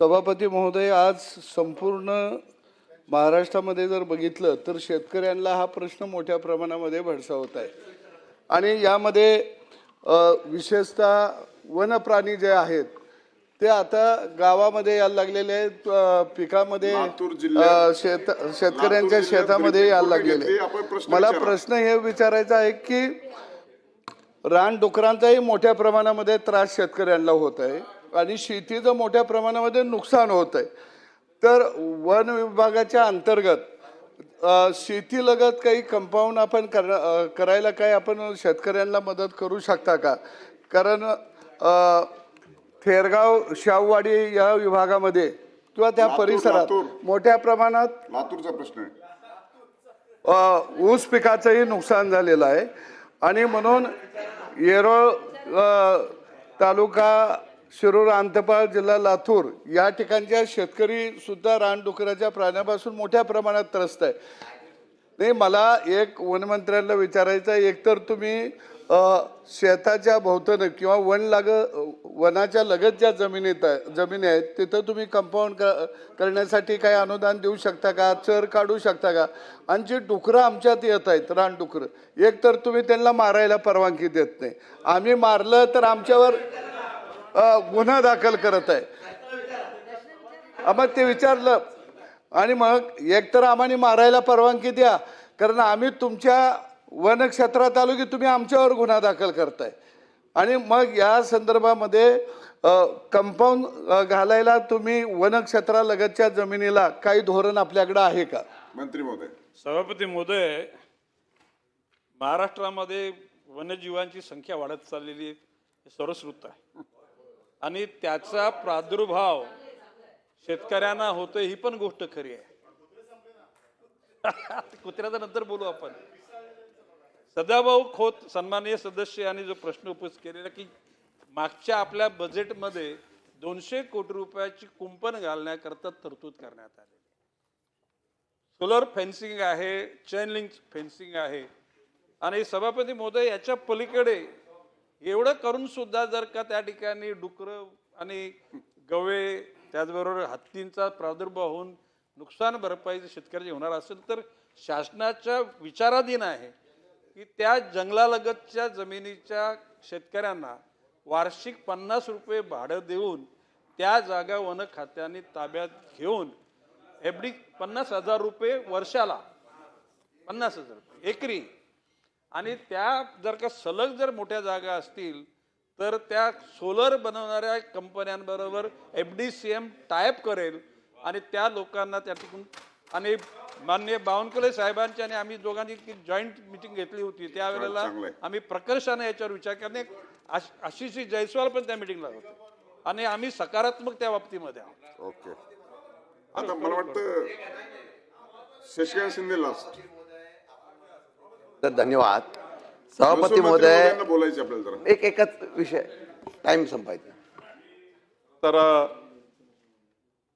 सभापती महोदय आज संपूर्ण महाराष्ट्रामध्ये जर बघितलं तर शेतकऱ्यांना हा प्रश्न मोठ्या प्रमाणामध्ये भेडसावत आहे. आणि यामध्ये विशेषतः वनप्राणी जे आहेत ते आता गावामध्ये यायला लागलेले आहेत. पिकामध्ये शेत शेतकऱ्यांच्या शेतामध्ये यायला लागलेले मला. प्रश्न हे विचारायचा आहे की रानडुकरांचाही मोठ्या प्रमाणामध्ये त्रास शेतकऱ्यांना होत आहे. आणि शेतीचं मोठ्या प्रमाणामध्ये नुकसान होत आहे. तर वन विभागाच्या अंतर्गत शेतीलगत काही कंपाऊंड आपण कर करायला काही आपण शेतकऱ्यांना मदत करू शकता का? कारण थेरगाव शाहूवाडी या विभागामध्ये किंवा त्या परिसरात. मोठ्या प्रमाणात लातूरचा प्रश्न आहे. ऊस पिकाचंही नुकसान झालेलं आहे. आणि म्हणून येरोळ तालुका शिरूर अंतपाळ जिल्हा लातूर या ठिकाणच्या शेतकरी सुद्धा रानडुकराच्या प्राण्यापासून मोठ्या प्रमाणात त्रस्त आहे. नाही मला एक वनमंत्र्यांना विचारायचं आहे. एकतर तुम्ही शेताच्या भोवतनं किंवा वन लाग वनाच्या लगत ज्या जमिनीत आहे जमिनी आहेत तिथं तुम्ही कंपाऊंड क करण्यासाठी काही अनुदान देऊ शकता का? चर काढू शकता का? आणि जी डुकरं आमच्यात येत आहेत रानडुकरं एक तर तुम्ही त्यांना मारायला परवानगी देत नाही. आम्ही मारलं तर आमच्यावर गुन्हा दाखल करत आहे. मग ते विचारलं. आणि मग एकतर आम्हाला मारायला परवानगी द्या कारण आम्ही तुमच्या वनक्षेत्रात आलो की तुम्ही आमच्यावर गुन्हा दाखल करताय. आणि मग या संदर्भामध्ये कंपाऊंड घालायला तुम्ही वनक्षेत्रालगतच्या जमिनीला काही धोरण आपल्याकडे आहे का? मंत्री महोदय. सभापती महोदय महाराष्ट्रामध्ये वन्यजीवांची संख्या वाढत चाललेली आहे. हे सर्वश्रुत आहे. आणि त्याचा प्रादुर्भाव शेतकऱ्यांना होतोय ही पण गोष्ट खरी आहे. कुत्र्याचा नंतर बोलू आपण. सदाभाऊ खोत सन्माननीय सदस्य यांनी जो प्रश्न उपस्थित केलेला की मागच्या आपल्या बजेटमध्ये दोनशे कोटी रुपयाची कुंपण घालण्याकरता तरतूद करण्यात आलेली सोलर फेन्सिंग आहे चेन लिंक फेन्सिंग आहे. आणि सभापती महोदय याच्या पलीकडे एवढं करून सुद्धा जर का त्या ठिकाणी डुकरं आणि गवे त्याचबरोबर हत्तींचा प्रादुर्भाव होऊन नुकसान भरपाई जर शेतकऱ्याची होणार असेल तर शासनाच्या विचाराधीन आहे की त्या जंगलालगतच्या जमिनीच्या शेतकऱ्यांना वार्षिक पन्नास रुपये भाडं देऊन त्या जागा वन खात्याने ताब्यात घेऊन एफ डी पन्नास हजार रुपये वर्षाला पन्नास हजार रुपये एकरी आणि त्या जर का सलग जर मोठ्या जागा असतील तर त्या सोलर बनवणाऱ्या कंपन्यांबरोबर F D C M type करेल आणि त्या लोकांना त्या ठिकाणी आणि माननीय बावनकुळे साहेबांची आणि आम्ही दोघांनी जॉईंट मिटिंग घेतली होती. त्यावेळेला. आम्ही प्रकर्षाने याच्यावर विचार करणे आशिष जयस्वाल पण त्या मिटिंगला होते. आणि आम्ही सकारात्मक त्या बाबतीमध्ये आहोत. ओके. आता मला वाटतं शशिकांत शिंदे लास्ट तर धन्यवाद. सभापती महोदय बोलायचे आपल्याला जरा. एक एकच विषय. टाइम संपायचा. तर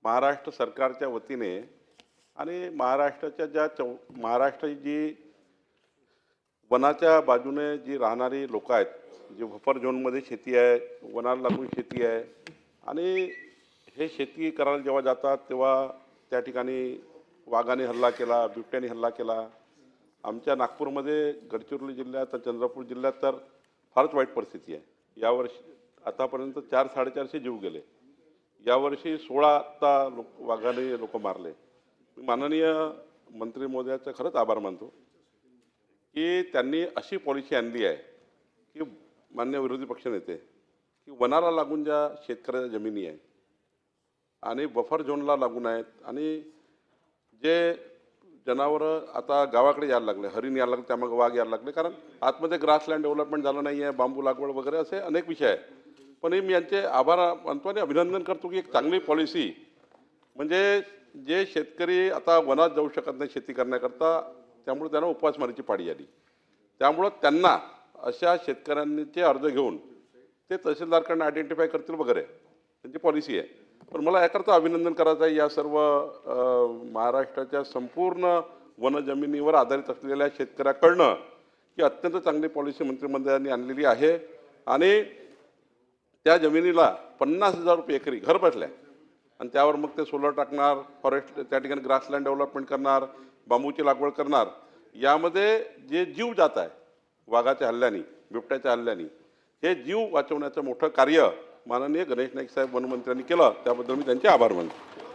महाराष्ट्र सरकारच्या वतीने आणि महाराष्ट्राच्या ज्या चौ महाराष्ट्राची जी वनाच्या बाजूने जी राहणारी लोक आहेत जी बफर झोनमध्ये शेती आहे वनाला लागून शेती आहे आणि हे शेती करायला जेव्हा जातात तेव्हा त्या ठिकाणी वाघाने हल्ला केला बिबट्याने हल्ला केला आमच्या नागपूरमध्ये गडचिरोली जिल्ह्यात तर चंद्रपूर जिल्ह्यात तर फारच वाईट परिस्थिती आहे. यावर्षी आतापर्यंत चार साडेचारशे जीव गेले. यावर्षी सोळा आत्ता लोक वाघाने लोक मारले. मी माननीय मंत्री मोदयाचा खरंच आभार मानतो की त्यांनी अशी पॉलिसी आणली आहे की मान्य विरोधी पक्षनेते की वनाला लागून ज्या शेतकऱ्याच्या जमिनी आहे आणि बफर झोनला लागून आहेत आणि जे जनावरं आता गावाकडे यायला लागले हरिण यायला लागले त्यामागे वाघ यायला लागले. कारण आतमध्ये ग्रासलँड डेव्हलपमेंट झालं नाही आहे बांबू लागवड वगैरे असे अनेक विषय आहे पण हे मी यांचे आभार मानतो आणि अभिनंदन करतो की एक चांगली पॉलिसी म्हणजे जे शेतकरी आता वनात जाऊ शकत नाही शेती करण्याकरता त्यामुळे त्यांना उपासमारीची पाळी आली. त्यामुळं त्यांना अशा शेतकऱ्यांचे अर्ज घेऊन ते तहसीलदारकडनं आयडेंटिफाय करतील वगैरे. त्यांची पॉलिसी आहे. पण मला याकरता अभिनंदन करायचं आहे. या सर्व महाराष्ट्राच्या संपूर्ण वनजमिनीवर आधारित असलेल्या शेतकऱ्याकडनं ही अत्यंत चांगली पॉलिसी मंत्रिमंडळाने आणलेली आहे. आणि त्या जमिनीला पन्नास हजार रुपये एकरी घर बसल्या आणि त्यावर मग ते सोलर टाकणार फॉरेस्ट त्या ठिकाणी ग्रासलँड डेव्हलपमेंट करणार बांबूची लागवड करणार. यामध्ये जे जीव जात आहे वाघाच्या हल्ल्याने बिबट्याच्या हल्ल्याने हे जीव वाचवण्याचं मोठं कार्य माननीय गणेश नाईक साहेब वनमंत्र्यांनी केला त्याबद्दल मी त्यांचे आभार मानतो.